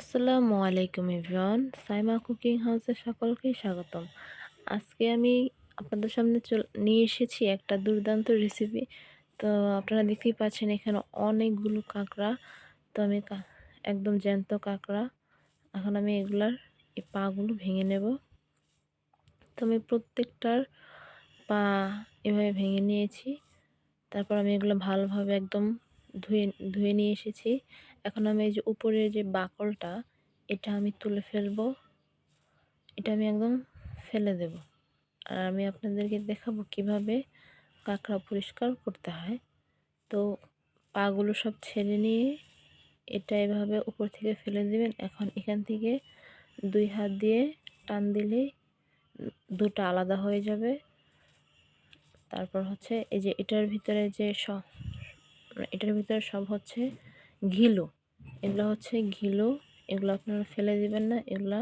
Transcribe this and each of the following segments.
আসসালামু আলাইকুম everyone. Saima cooking হাউসে সকলকেই স্বাগতম। আজকে আমি আপনাদের সামনে নিয়ে এসেছি একটা দুর্দান্ত রেসিপি তো আপনারা দেখতেই পাচ্ছেন এখানে অনেকগুলো কাঁকড়া। তো আমি একদম জ্যান্ত কাঁকড়া। এখন আমি এগুলার এই পাগুলো ভেঙে নেব। তো আমি প্রত্যেকটার পা এভাবে ভেঙে নিয়েছি। তারপর আমি এগুলো ভালোভাবে একদম ধুয়ে ধুয়ে নিয়ে এসেছি। এখন আমি এই যে উপরের যে বাকলটা, এটা আমি তুলে ফেলব। এটা আমি একদম ফেলে দেব। আর আমি আপনাদেরকে দেখাবো কীভাবে কাঁকড়া পরিষ্কার করতে হয়। তো পাগুলো সব ছেড়ে নিয়ে এটা এভাবে উপর থেকে ফেলে দেবেন। এখন এখান থেকে দুই হাত দিয়ে টান দিলে দুটা আলাদা হয়ে যাবে। তারপর হচ্ছে এই যে এটার ভিতরে যে সব এটার ভিতরে সব হচ্ছে ঘিলু। এগুলো হচ্ছে ঘিলু, এগুলো আপনারা ফেলে দিবেন না, এগুলো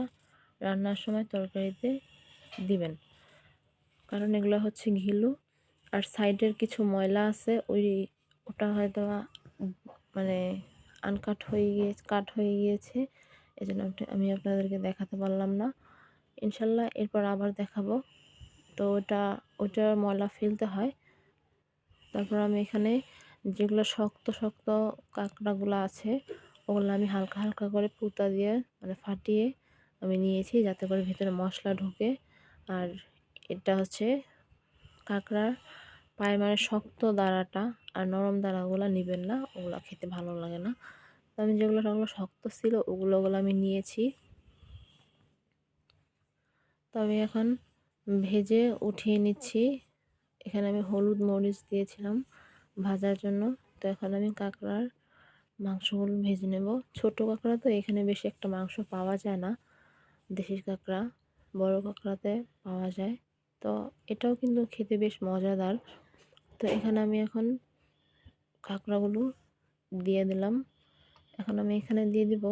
রান্নার সময় তরকারিতে দিবেন। কারণ এগুলো হচ্ছে ঘিলু, আর সাইডের কিছু ময়লা আছে, ওই ওটা হয়তো মানে আনকাট হয়ে গিয়ে, কাট হয়ে গিয়েছে এই জন্য আমি আপনাদেরকে দেখাতে পারলাম না। ইনশাল্লাহ এরপর আবার দেখাবো। তো ওটা ওটার ময়লা ফেলতে হয়। তারপর আমি এখানে যেগুলো শক্ত শক্ত কাঁকড়াগুলো আছে ওগুলো আমি হালকা হালকা করে পুতা দিয়ে মানে ফাটিয়ে আমি নিয়েছি যাতে করে ভিতরে মশলা ঢুকে। আর এটা হচ্ছে কাঁকড়ার পায়ের মানে শক্ত দাঁড়াটা আর নরম দাঁড়াগুলো নেবেন না, ওগুলো খেতে ভালো লাগে না। তো আমি যেগুলো ওগুলো শক্ত ছিল, ওগুলো ওগুলো আমি নিয়েছি। তবে এখন ভেজে উঠিয়ে নিচ্ছি। এখানে আমি হলুদ মরিচ দিয়েছিলাম ভাজার জন্য। তো এখন আমি কাঁকড়ার মাংসগুলো ভেজে নেব। ছোট কাঁকড়া তো এখানে বেশি একটা মাংস পাওয়া যায় না। দেশি কাঁকড়া, বড় কাঁকড়াতে পাওয়া যায়। তো এটাও কিন্তু খেতে বেশ মজাদার। তো এখানে আমি এখন কাঁকড়াগুলো দিয়ে দিলাম। এখন আমি এখানে দিয়ে দিব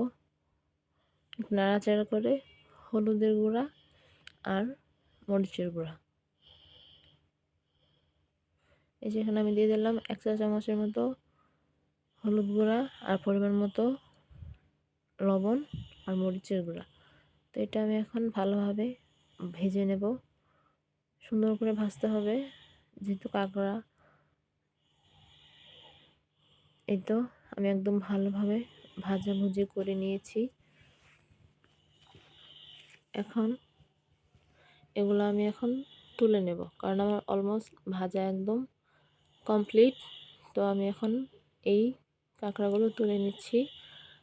নাড়াচাড়া করে হলুদের গুঁড়া আর মরিচের গুঁড়া। এই যে এখানে আমি দিয়ে দিলাম এক চা চামচের মতো হলুদ গুঁড়া আর পরিমাণ মতো লবণ আর মরিচের গুঁড়া। তো এটা আমি এখন ভালোভাবে ভেজে নেব। সুন্দর করে ভাজতে হবে, যেহেতু কাঁকড়া। এই তো আমি একদম ভালোভাবে ভাজাভুজি করে নিয়েছি। এখন এগুলো আমি এখন তুলে নেব, কারণ আমার অলমোস্ট ভাজা একদম কমপ্লিট। তো আমি এখন এই কাঁকড়াগুলো তুলে নিচ্ছি।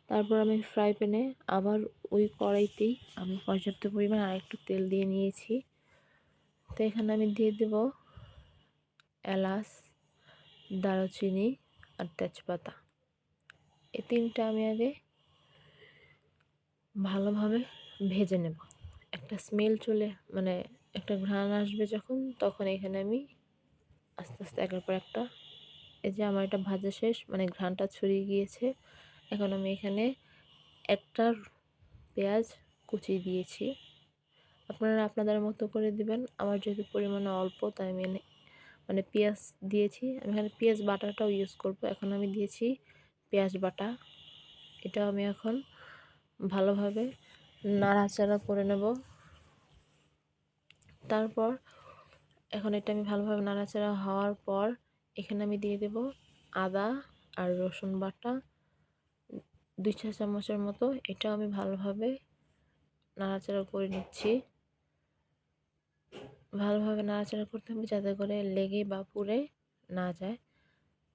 তারপর আমি ফ্রাই প্যানে আবার ওই কড়াইতেই আমি পর্যাপ্ত পরিমাণ আরেকটু তেল দিয়ে নিয়েছি। তো এখানে আমি দিয়ে দেব এলাচ, দারুচিনি আর তেজপাতা। এই তিনটা আমি আগে ভালোভাবে ভেজে নেব। একটা স্মেল চলে মানে একটা ঘ্রাণ আসবে যখন, তখন এখানে আমি আস্তে আস্তে একের পর একটা এই যে আমার এটা ভাজা শেষ মানে ঘ্রাণটা ছড়িয়ে গিয়েছে। এখন আমি এখানে একটা পেঁয়াজ কুচি দিয়েছি। আপনারা আপনাদের মতো করে দিবেন। আমার যেহেতু পরিমাণে অল্প, তাই আমি মানে পেঁয়াজ দিয়েছি। আমি এখানে পেঁয়াজ বাটাটাও ইউজ করব। এখন আমি দিয়েছি পেঁয়াজ বাটা। এটা আমি এখন ভালোভাবে নাড়াচাড়া করে নেব। তারপর এখন এটা আমি ভালোভাবে নাড়াচাড়া হওয়ার পর এখানে আমি দিয়ে দেব আদা আর রসুন বাটা দুই চা চামচের মতো। এটা আমি ভালোভাবে নাড়াচাড়া করে নিচ্ছি। ভালোভাবে নাড়াচাড়া করতে হবে যাতে করে লেগে বা পুড়ে না যায়।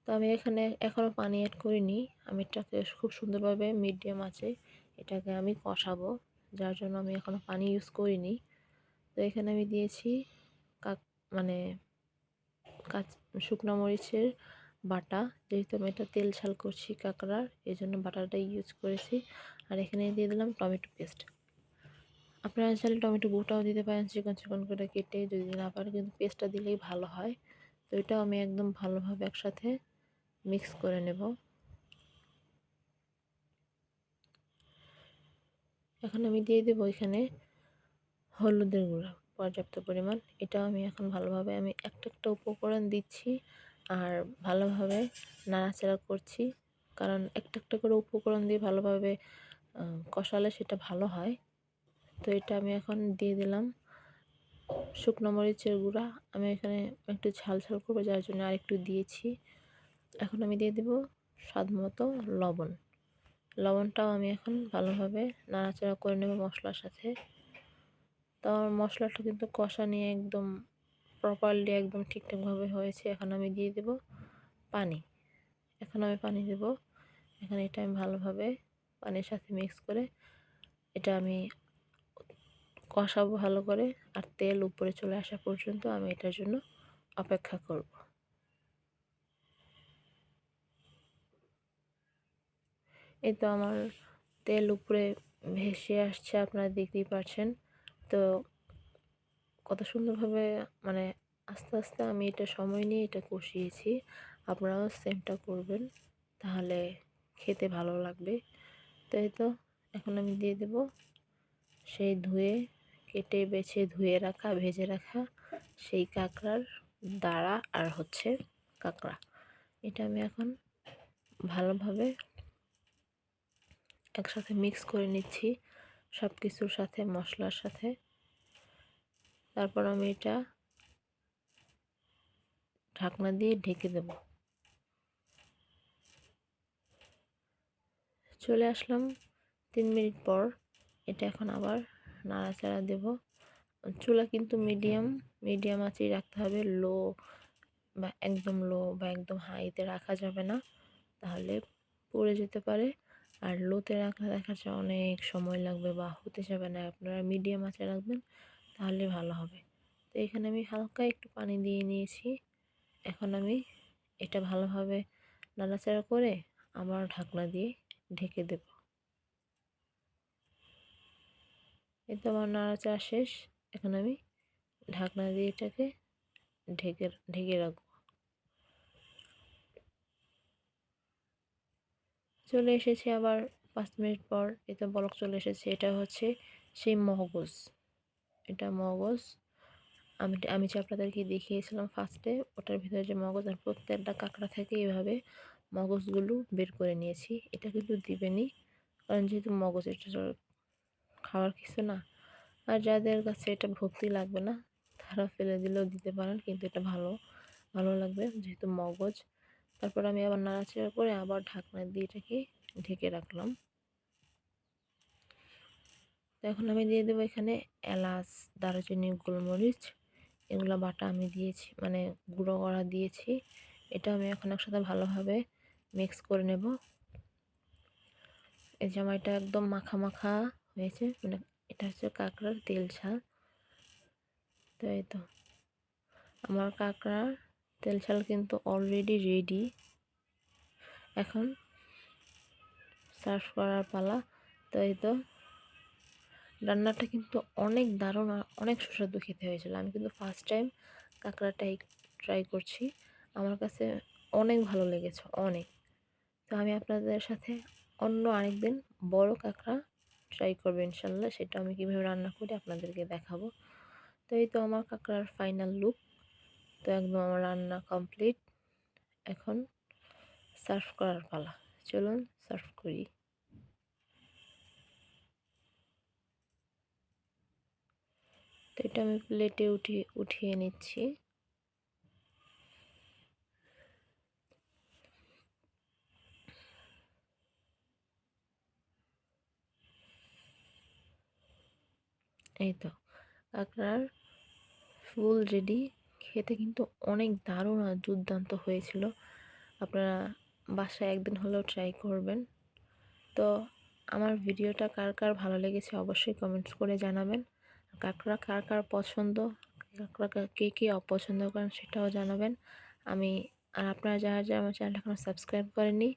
তো আমি এখানে এখনও পানি অ্যাড করিনি। আমি এটাকে খুব সুন্দরভাবে মিডিয়াম আছে এটাকে আমি কষাবো, যার জন্য আমি এখনও পানি ইউজ করিনি। তো এখানে আমি দিয়েছি কাক মানে শুকনো মরিচের বাটা। যেহেতু আমি এটা তেল ঝাল করছি কাঁকড়ার এই জন্য বাটাটা ইউজ করেছি। আর এখানে দিয়ে দিলাম টমেটো পেস্ট। আপনারা চাইলে টমেটো গোটাও দিতে পারেন, চিকন চিকন করে কেটে যদি না পারে কিন্তু পেস্টটা দিলেই ভালো হয়। তো এটাও আমি একদম ভালোভাবে একসাথে মিক্স করে নেব। এখন আমি দিয়ে দেবো এখানে হলুদের গুঁড়া। পর্যাপ্ত পরিমাণ। এটাও আমি এখন ভালোভাবে আমি একটা একটা উপকরণ দিচ্ছি আর ভালোভাবে নাড়াচাড়া করছি। কারণ একটা একটা করে উপকরণ দিয়ে ভালোভাবে কষালে সেটা ভালো হয়। তো এটা আমি এখন দিয়ে দিলাম শুকনো মরিচের গুঁড়া। আমি এখানে একটু ঝাল ঝাল করব, যার জন্য আরেকটু দিয়েছি। এখন আমি দিয়ে দেব স্বাদ মতো লবণ। লবণটাও আমি এখন ভালোভাবে নাড়াচাড়া করে নেব মশলার সাথে। তো আমার মশলাটা কিন্তু কষা নিয়ে একদম প্রপারলি একদম ঠিকঠাকভাবে হয়েছে। এখন আমি দিয়ে দেব পানি। এখন আমি পানি দেব। এখানে এটা আমি ভালোভাবে পানির সাথে মিক্স করে এটা আমি কষাবো ভালো করে আর তেল উপরে চলে আসা পর্যন্ত আমি এটার জন্য অপেক্ষা করব। এই তো আমার তেল উপরে ভেসে আসছে, আপনারা দেখতেই পাচ্ছেন তো কত সুন্দরভাবে মানে আস্তে আস্তে আমি এটা সময় নিয়ে এটা কষিয়েছি। আপনারাও সেমটা করবেন, তাহলে খেতে ভালো লাগবে। তো এই তো, এখন আমি দিয়ে দেব সেই ধুয়ে, কেটে, বেছে, ধুয়ে রাখা, ভেজে রাখা সেই কাঁকড়ার দাঁড়া আর হচ্ছে কাঁকড়া। এটা আমি এখন ভালোভাবে একসাথে মিক্স করে নিচ্ছি সব কিছুর সাথে, মশলার সাথে। তারপর আমি এটা ঢাকনা দিয়ে ঢেকে দেব। চলে আসলাম তিন মিনিট পর। এটা এখন আবার নাড়াচাড়া দেব। চুলা কিন্তু মিডিয়াম মিডিয়াম আঁচেই রাখতে হবে। লো বা একদম লো বা একদম হাইতে রাখা যাবে না। তাহলে পড়ে যেতে পারে। আর লোতে রাখলে দেখা যায় অনেক সময় লাগবে বা হতে যাবে না। আপনারা মিডিয়াম আঁচে রাখবেন। তাহলে ভালো হবে। তো এখানে আমি হালকা একটু পানি দিয়ে নিয়েছি। এখন আমি এটা ভালোভাবে নাড়াচাড়া করে আবার ঢাকনা দিয়ে ঢেকে দেব। এই তো আমার নাড়াচাড়া শেষ। এখন আমি ঢাকনা দিয়ে এটাকে ঢেকে ঢেকে রাখব। চলে এসেছে আবার পাঁচ মিনিট পর। এতে বলক চলে এসেছে। এটা হচ্ছে সেই মগজ। এটা মগজ। আমি আমি যে আপনাদেরকে দেখিয়েছিলাম ফার্স্টে ওটার ভিতরে যে মগজ আর প্রত্যেকটা কাঁকড়া থেকে এভাবে মগজগুলো বের করে নিয়েছি। এটা কিন্তু দিবেনি কারণ যেহেতু মগজ এটা খাওয়ার কিছু না। আর যাদের কাছে এটা ভক্তি লাগবে না, তারা ফেলে দিলেও দিতে পারেন, কিন্তু এটা ভালো ভালো লাগবে যেহেতু মগজ। তারপর আমি আবার নাড়াচাড়া করে আবার ঢাকনা দিয়ে এটাকে ঢেকে রাখলাম। তো এখন আমি দিয়ে দেবো এখানে এলাচ, দারুচিনি, গোলমরিচ। এগুলো বাটা আমি দিয়েছি মানে গুঁড়ো করা দিয়েছি। এটা আমি এখন একসাথে ভালোভাবে মিক্স করে নেব। এই জামাইটা একদম মাখা মাখা হয়েছে মানে এটা হচ্ছে কাঁকড়ার তেল ঝাল তো এই তো, আমার কাঁকড়ার তেল ঝাল কিন্তু অলরেডি রেডি এখন সার্ভ করার পালা, তো এই তো। রান্নাটা কিন্তু অনেক দারুণ আর অনেক সুস্বাদু খেতে হয়েছিল। আমি কিন্তু ফার্স্ট টাইম কাঁকড়াটাই ট্রাই করছি। আমার কাছে অনেক ভালো লেগেছে, অনেক। তো আমি আপনাদের সাথে অন্য আরেকদিন বড় কাঁকড়া ট্রাই করব ইনশাল্লাহ, সেটা আমি কীভাবে রান্না করি আপনাদেরকে দেখাবো। তো এই তো আমার কাঁকড়ার ফাইনাল লুক তো একদম আমার রান্না কমপ্লিট এখন সার্ভ করার পালা। চলুন সার্ভ করি। তো এটা আমি প্লেটে উঠিয়ে উঠিয়ে নিচ্ছি। এই তো, আপনার ফুল রেডি খেতে কিন্তু অনেক দারুণ আর দুর্দান্ত হয়েছিল। আপনারা বাসায় একদিন হলেও ট্রাই করবেন। তো আমার ভিডিওটা কার কার ভালো লেগেছে অবশ্যই কমেন্টস করে জানাবেন। কাঁকড়া কার কার পছন্দ? কাঁকড়া কে কে অপছন্দ করেন সেটাও জানাবেন। আমি আর আপনারা যারা যারা আমার চ্যানেলটা এখনও সাবস্ক্রাইব করেননি,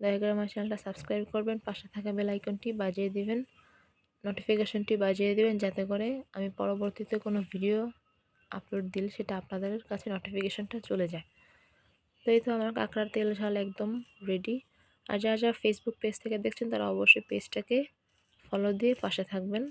দয়া করে আমার চ্যানেলটা সাবস্ক্রাইব করবেন, পাশে থাকা বেলাইকনটি বাজিয়ে দিবেন নোটিফিকেশনটি বাজিয়ে দেবেন যাতে করে আমি পরবর্তীতে কোনো ভিডিও আপলোড দিলে সেটা আপনাদের কাছে নোটিফিকেশনটা চলে যায়। তো এই তো আমার কাঁকড়ার তেল ঝাল একদম রেডি আর যারা যারা ফেসবুক পেজ থেকে দেখছেন তারা অবশ্যই পেজটাকে ফলো দিয়ে পাশে থাকবেন।